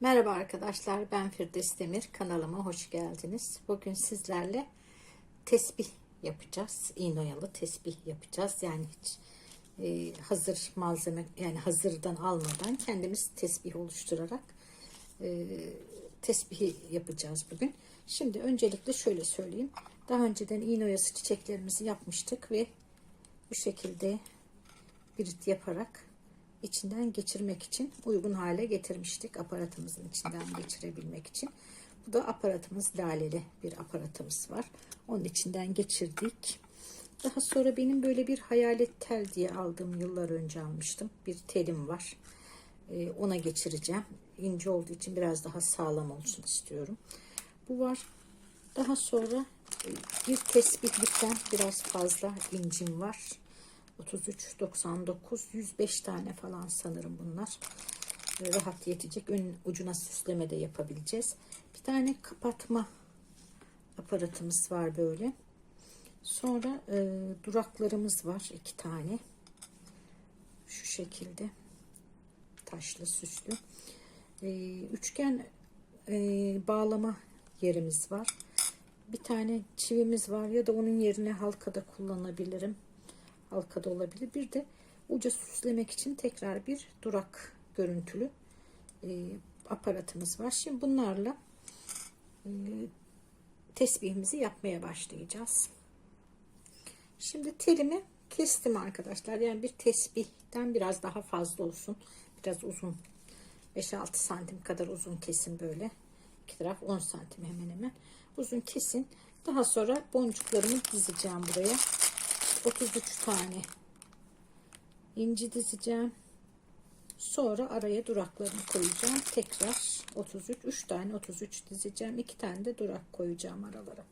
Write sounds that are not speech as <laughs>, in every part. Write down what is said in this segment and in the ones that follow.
Merhaba arkadaşlar ben Firdevs Demir kanalıma hoş geldiniz. Bugün sizlerle tesbih yapacağız. İğnoyalı tesbih yapacağız. Yani hiç e, hazır malzeme yani hazırdan almadan kendimiz tesbih oluşturarak e, tesbihi yapacağız bugün. Şimdi öncelikle şöyle söyleyeyim. Daha önceden iğnoyası çiçeklerimizi yapmıştık ve bu şekilde birit yaparak içinden geçirmek için uygun hale getirmiştik aparatımızın içinden geçirebilmek için. Bu da aparatımız laleli bir aparatımız var. Onun içinden geçirdik. Daha sonra benim böyle bir hayalet tel diye aldığım yıllar önce almıştım. Bir telim var. Ee, ona geçireceğim. İnce olduğu için biraz daha sağlam olsun istiyorum. Bu var. Daha sonra e, bir tesbihlikten biraz fazla incim var. 33, 99, 105 tane falan sanırım bunlar. Rahat yetecek. Ön ucuna süsleme de yapabileceğiz. Bir tane kapatma aparatımız var böyle. Sonra e, duraklarımız var iki tane. Şu şekilde taşlı süslü. E, üçgen e, bağlama yerimiz var. Bir tane çivimiz var ya da onun yerine halkada kullanabilirim halkada olabilir. Bir de uca süslemek için tekrar bir durak görüntülü e, aparatımız var. Şimdi bunlarla e, tesbihimizi yapmaya başlayacağız. Şimdi telimi kestim arkadaşlar. Yani bir tesbihten biraz daha fazla olsun. Biraz uzun. 5-6 santim kadar uzun kesin böyle. İki taraf 10 santim hemen hemen. Uzun kesin. Daha sonra boncuklarımı dizeceğim buraya. 33 tane inci dizeceğim. Sonra araya duraklarını koyacağım. Tekrar 33, 3 tane 33 dizeceğim. 2 tane de durak koyacağım aralara.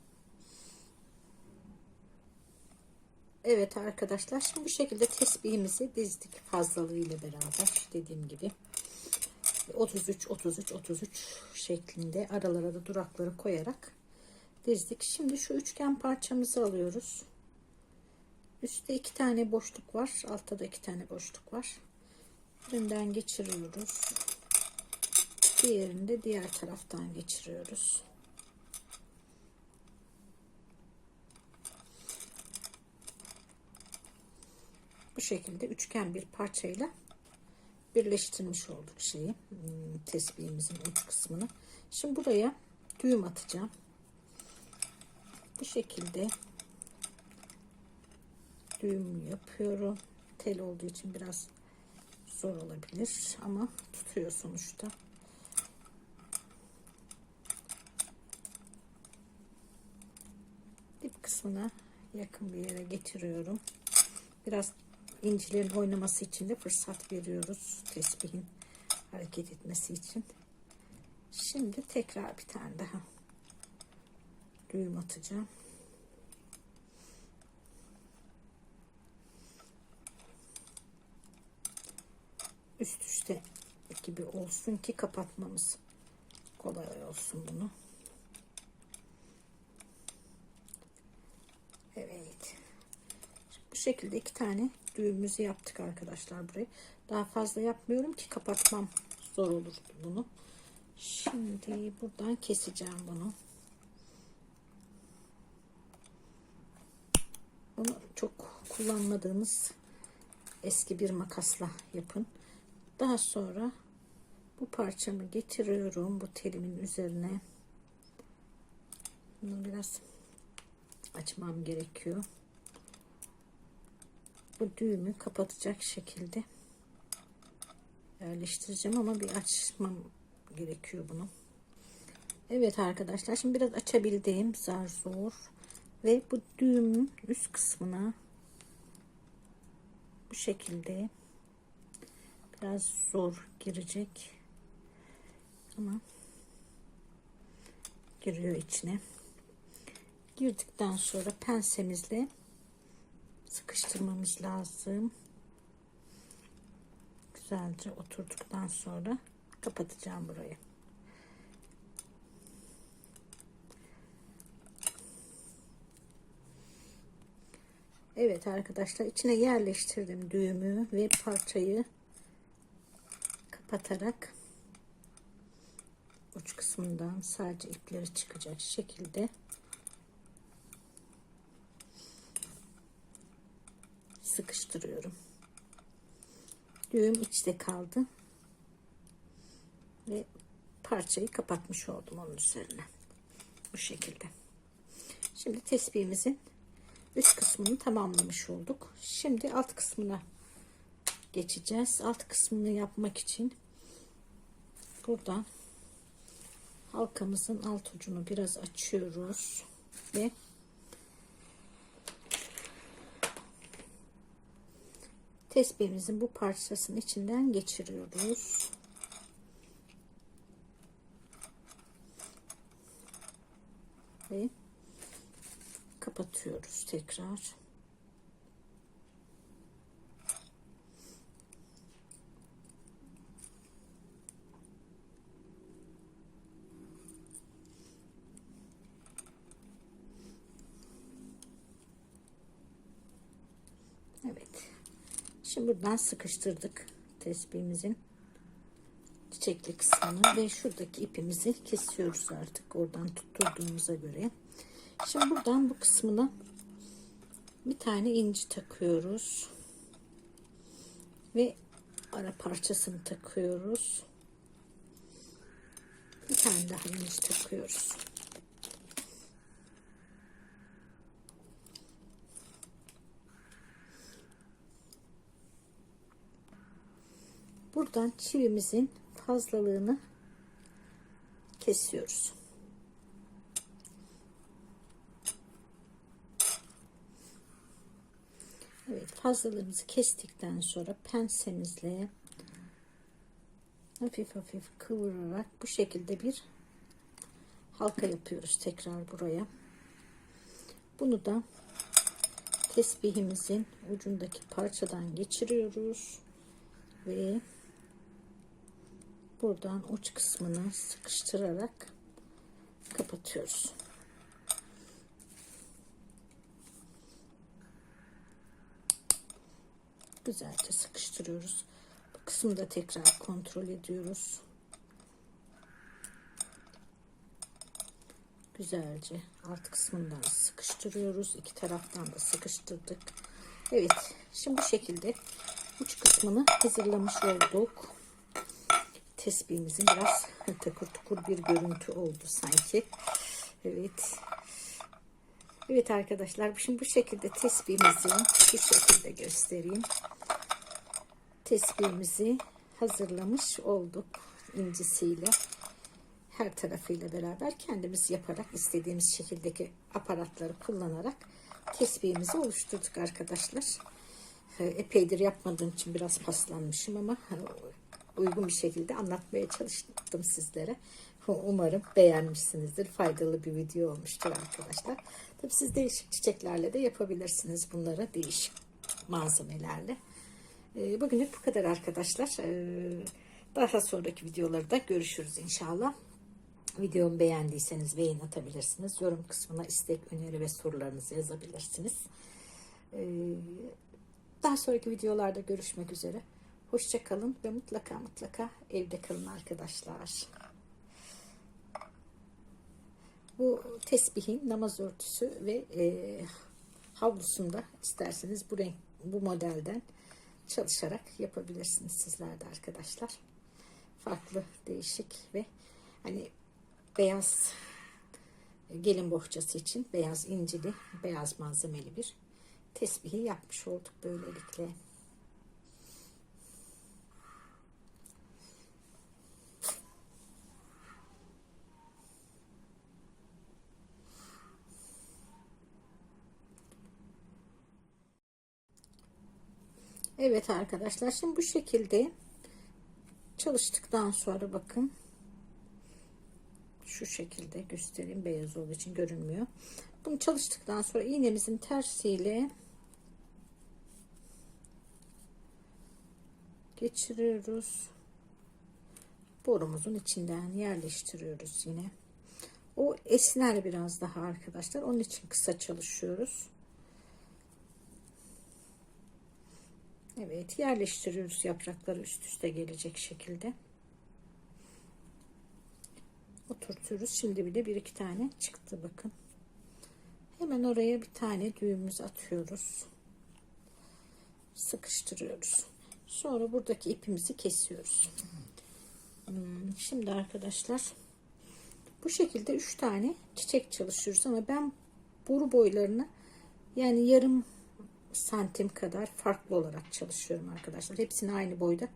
Evet arkadaşlar şimdi bu şekilde tesbihimizi dizdik fazlalığıyla beraber dediğim gibi 33 33 33 şeklinde aralara da durakları koyarak dizdik. Şimdi şu üçgen parçamızı alıyoruz. Üstte iki tane boşluk var. Altta da iki tane boşluk var. Birinden geçiriyoruz. Diğerini de diğer taraftan geçiriyoruz. Bu şekilde üçgen bir parçayla birleştirmiş olduk şeyi hmm, tesbihimizin uç kısmını. Şimdi buraya düğüm atacağım. Bu şekilde düğüm yapıyorum. Tel olduğu için biraz zor olabilir ama tutuyor sonuçta. Dip kısmına yakın bir yere getiriyorum. Biraz incilerin oynaması için de fırsat veriyoruz tesbihin hareket etmesi için. Şimdi tekrar bir tane daha düğüm atacağım. Üst üste gibi olsun ki kapatmamız kolay olsun bunu. Evet. Bu şekilde iki tane düğümümüzü yaptık arkadaşlar burayı. Daha fazla yapmıyorum ki kapatmam zor olur bunu. Şimdi buradan keseceğim bunu. Bunu çok kullanmadığımız eski bir makasla yapın. Daha sonra bu parçamı getiriyorum bu telimin üzerine. Bunu biraz açmam gerekiyor. Bu düğümü kapatacak şekilde yerleştireceğim ama bir açmam gerekiyor bunu. Evet arkadaşlar şimdi biraz açabildiğim zar zor ve bu düğümün üst kısmına bu şekilde biraz zor girecek. Ama giriyor içine. Girdikten sonra pensemizle sıkıştırmamız lazım. Güzelce oturduktan sonra kapatacağım burayı. Evet arkadaşlar içine yerleştirdim düğümü ve parçayı kapatarak uç kısmından sadece ipleri çıkacak şekilde sıkıştırıyorum. Düğüm içte kaldı. Ve parçayı kapatmış oldum onun üzerine. Bu şekilde. Şimdi tesbihimizin üst kısmını tamamlamış olduk. Şimdi alt kısmına geçeceğiz. Alt kısmını yapmak için buradan halkamızın alt ucunu biraz açıyoruz ve tesbihimizin bu parçasının içinden geçiriyoruz. Ve kapatıyoruz tekrar. Evet. Şimdi buradan sıkıştırdık tesbihimizin çiçekli kısmını ve şuradaki ipimizi kesiyoruz artık oradan tutturduğumuza göre. Şimdi buradan bu kısmına bir tane inci takıyoruz. Ve ara parçasını takıyoruz. Bir tane daha inci takıyoruz. Buradan çivimizin fazlalığını kesiyoruz. Evet fazlalığımızı kestikten sonra pensemizle hafif hafif kıvırarak bu şekilde bir halka yapıyoruz tekrar buraya. Bunu da tesbihimizin ucundaki parçadan geçiriyoruz ve buradan uç kısmını sıkıştırarak kapatıyoruz. Güzelce sıkıştırıyoruz. Bu kısmı da tekrar kontrol ediyoruz. Güzelce alt kısmından sıkıştırıyoruz. İki taraftan da sıkıştırdık. Evet. Şimdi bu şekilde uç kısmını hazırlamış olduk. Tesbihimizin biraz <laughs> takır tukur bir görüntü oldu sanki. Evet. Evet arkadaşlar şimdi bu şekilde tesbihimizi bu şekilde göstereyim. Tesbihimizi hazırlamış olduk incisiyle. Her tarafıyla beraber kendimiz yaparak istediğimiz şekildeki aparatları kullanarak tesbihimizi oluşturduk arkadaşlar. Epeydir yapmadığım için biraz paslanmışım ama uygun bir şekilde anlatmaya çalıştım sizlere. Umarım beğenmişsinizdir. Faydalı bir video olmuştur arkadaşlar. Tabii siz değişik çiçeklerle de yapabilirsiniz bunları. Değişik malzemelerle. Bugünlük bu kadar arkadaşlar. Daha sonraki videolarda görüşürüz inşallah. Videomu beğendiyseniz beğen atabilirsiniz. Yorum kısmına istek, öneri ve sorularınızı yazabilirsiniz. Daha sonraki videolarda görüşmek üzere. Hoşça kalın ve mutlaka mutlaka evde kalın arkadaşlar. Bu tesbihin namaz örtüsü ve e, havlusunda isterseniz bu renk bu modelden çalışarak yapabilirsiniz sizler de arkadaşlar. Farklı, değişik ve hani beyaz gelin bohçası için beyaz incili, beyaz malzemeli bir tesbihi yapmış olduk böylelikle. Evet arkadaşlar şimdi bu şekilde çalıştıktan sonra bakın şu şekilde göstereyim beyaz olduğu için görünmüyor. Bunu çalıştıktan sonra iğnemizin tersiyle geçiriyoruz. Borumuzun içinden yerleştiriyoruz yine. O esner biraz daha arkadaşlar. Onun için kısa çalışıyoruz. Evet yerleştiriyoruz yaprakları üst üste gelecek şekilde. oturtuyoruz. Şimdi bile bir iki tane çıktı bakın. Hemen oraya bir tane düğümümüzü atıyoruz. Sıkıştırıyoruz. Sonra buradaki ipimizi kesiyoruz. Hmm, Şimdi arkadaşlar bu şekilde 3 tane çiçek çalışıyoruz ama ben boru boylarını yani yarım santim kadar farklı olarak çalışıyorum arkadaşlar. Hepsini aynı boyda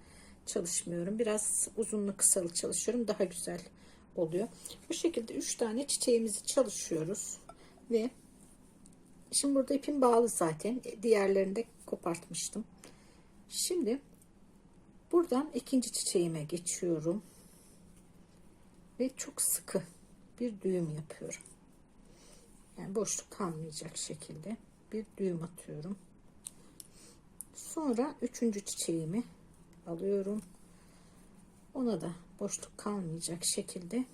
çalışmıyorum. Biraz uzunlu kısalı çalışıyorum. Daha güzel oluyor. Bu şekilde 3 tane çiçeğimizi çalışıyoruz ve şimdi burada ipim bağlı zaten. Diğerlerini de kopartmıştım. Şimdi buradan ikinci çiçeğime geçiyorum ve çok sıkı bir düğüm yapıyorum. Yani boşluk kalmayacak şekilde bir düğüm atıyorum. Sonra üçüncü çiçeğimi alıyorum. Ona da boşluk kalmayacak şekilde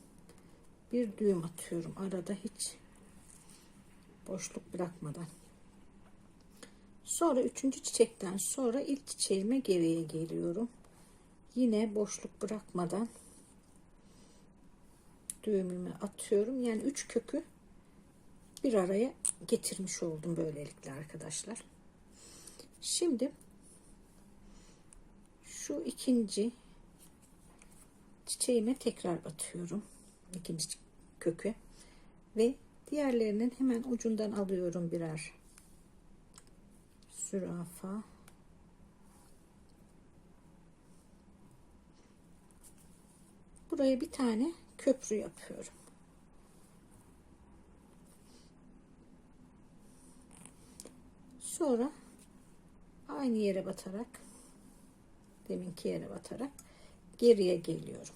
bir düğüm atıyorum. Arada hiç boşluk bırakmadan. Sonra üçüncü çiçekten sonra ilk çiçeğime geriye geliyorum. Yine boşluk bırakmadan düğümümü atıyorum. Yani üç kökü bir araya getirmiş oldum böylelikle arkadaşlar. Şimdi şu ikinci çiçeğime tekrar batıyorum. ikinci kökü ve diğerlerinin hemen ucundan alıyorum birer zürafa. Buraya bir tane köprü yapıyorum. Sonra aynı yere batarak deminki yere batarak geriye geliyorum.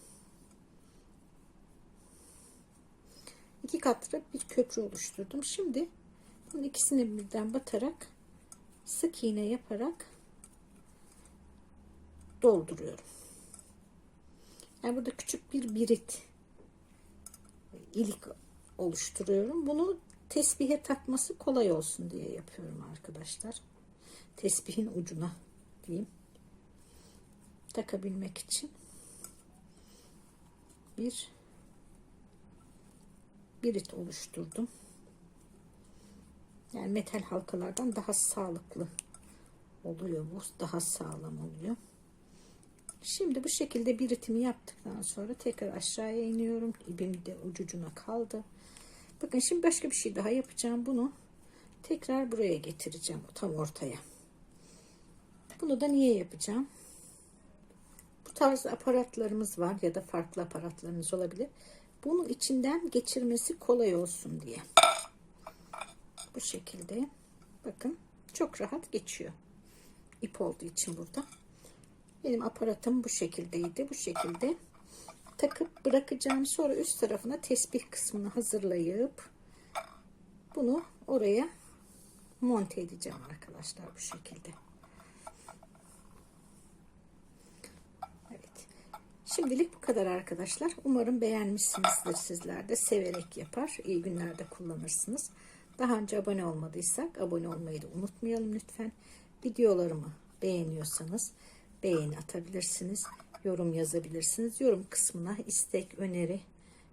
İki katlı bir köprü oluşturdum. Şimdi bunun ikisini birden batarak sık iğne yaparak dolduruyorum. Yani burada küçük bir birit ilik oluşturuyorum. Bunu tesbihe takması kolay olsun diye yapıyorum arkadaşlar. Tesbihin ucuna diyeyim. Takabilmek için bir birit oluşturdum. Yani metal halkalardan daha sağlıklı oluyor bu. Daha sağlam oluyor. Şimdi bu şekilde biritimi yaptıktan sonra tekrar aşağıya iniyorum. İpim de ucucuna kaldı. Bakın şimdi başka bir şey daha yapacağım. Bunu tekrar buraya getireceğim. Tam ortaya. Bunu da niye yapacağım? Tarz aparatlarımız var ya da farklı aparatlarınız olabilir. Bunun içinden geçirmesi kolay olsun diye. Bu şekilde bakın çok rahat geçiyor. İp olduğu için burada. Benim aparatım bu şekildeydi. Bu şekilde takıp bırakacağım. Sonra üst tarafına tesbih kısmını hazırlayıp bunu oraya monte edeceğim arkadaşlar bu şekilde. Evet. Şimdilik bu kadar arkadaşlar. Umarım beğenmişsinizdir sizler de. Severek yapar. İyi günlerde kullanırsınız. Daha önce abone olmadıysak abone olmayı da unutmayalım lütfen. Videolarımı beğeniyorsanız beğeni atabilirsiniz. Yorum yazabilirsiniz. Yorum kısmına istek, öneri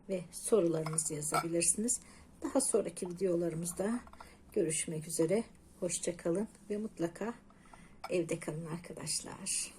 ve sorularınızı yazabilirsiniz. Daha sonraki videolarımızda görüşmek üzere. Hoşçakalın ve mutlaka evde kalın arkadaşlar.